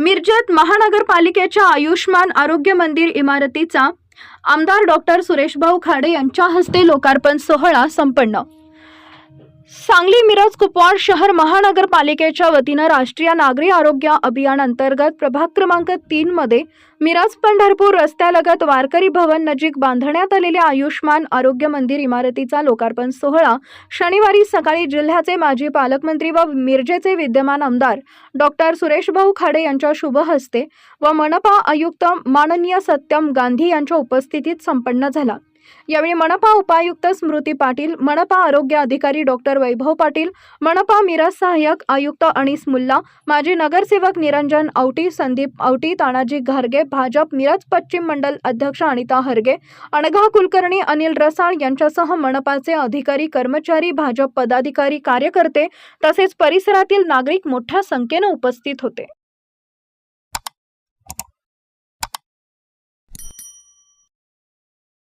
मिरजेत महानगरपालिकेच्या आयुष्मान आरोग्य मंदिर इमारतीचा आमदार डॉक्टर सुरेशभाऊ खाडे यांच्या हस्ते लोकार्पण सोहळा संपन्न. सांगली मिरज कुपवाड शहर महानगरपालिकेच्या वतीनं राष्ट्रीय नागरी आरोग्य अभियान अंतर्गत प्रभाग क्रमांक तीन मध्ये मिरज पंढरपूर रस्त्यालगत वारकरी भवन नजीक बांधण्यात आलेल्या आयुष्मान आरोग्य मंदिर इमारतीचा लोकार्पण सोहळा शनिवारी सकाळी जिल्ह्याचे माजी पालकमंत्री व मिरजेचे विद्यमान आमदार डॉक्टर सुरेशभाऊ खाडे यांच्या शुभ हस्ते व मनपा आयुक्त माननीय सत्यम गांधी यांच्या उपस्थितीत संपन्न झाला. यावेळी मनपा उपायुक्त स्मृती पाटील मनपा आरोग्य अधिकारी डॉक्टर वैभव पाटील मनपा मिरज सहाय्यक आयुक्त अनिस मुल्ला माजी नगरसेवक निरंजन औटी संदीप औटी तानाजी घारगे भाजप मिरज पश्चिम मंडल अध्यक्ष अनिता हरगे अणघा कुलकर्णी अनिल रसाळ यांच्यासह मनपाचे अधिकारी कर्मचारी भाजप पदाधिकारी कार्यकर्ते तसेच परिसरातील नागरिक मोठ्या संख्येनं उपस्थित होते.